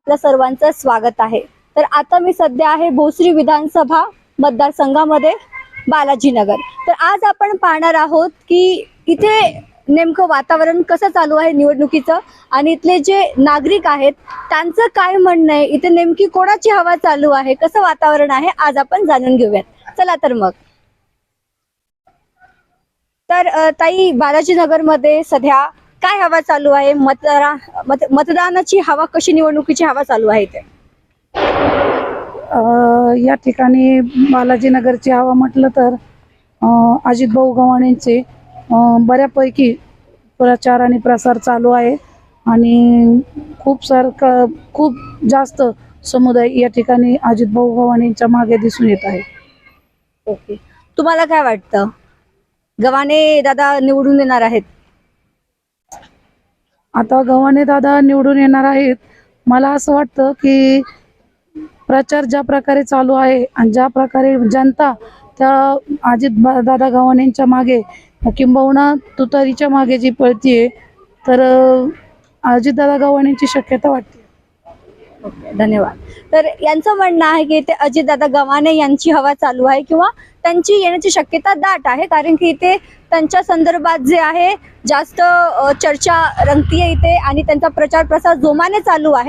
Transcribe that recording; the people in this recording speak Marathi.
आपल्या सर्वांचं स्वागत आहे. तर आता मी सध्या आहे भोसरी विधानसभा मतदारसंघामध्ये बालाजीनगर. तर आज आपण पाहणार आहोत की इथे नेमकं वातावरण कसं चालू आहे निवडणुकीचं आणि इथले जे नागरिक आहेत त्यांचं काय म्हणणं आहे? इथे नेमकी कोणाची हवा चालू आहे? कसं वातावरण आहे? आज आपण जाणून घेऊयात. चला तर मग. तर ताई बालाजीनगरमध्ये सध्या काय हवा चालू आहे? मतदारा मत मतदानाची हवा कशी निवडणुकीची हवा चालू आहे अ, या ठिकाणी बालाजीनगरची हवा म्हटलं तर अजित भाऊ गव्हाणेंचे बऱ्यापैकी प्रचार आणि प्रसार चालू आहे. आणि खूप सार क खूप जास्त समुदाय या ठिकाणी अजित भाऊ गव्हाणेंच्या मागे दिसून येत आहे. ओके. तुम्हाला काय वाटतं? गव्हाणे दादा निवडून येणार आहेत. आता गव्हाणे दादा निवडून येणार आहेत. मला असं वाटतं की प्रचार ज्या प्रकारे चालू आहे आणि ज्या प्रकारे जनता त्या अजित दादा गव्हाणेंच्या मागे किंबहुना तुतारीच्या मागे जी पळतीये तर अजित दादा गव्हाणेंची शक्यता वाटते. ओके धन्यवाद. तर यांचं म्हणणं आहे की ते अजितदादा गव्हाणे यांची हवा चालू आहे किंवा त्यांची येण्याची शक्यता दाट आहे कारण की इथे त्यांच्या संदर्भात जे आहे जास्त चर्चा रंगतीये इथे आणि त्यांचा प्रचार प्रसार जोमाने चालू आहे.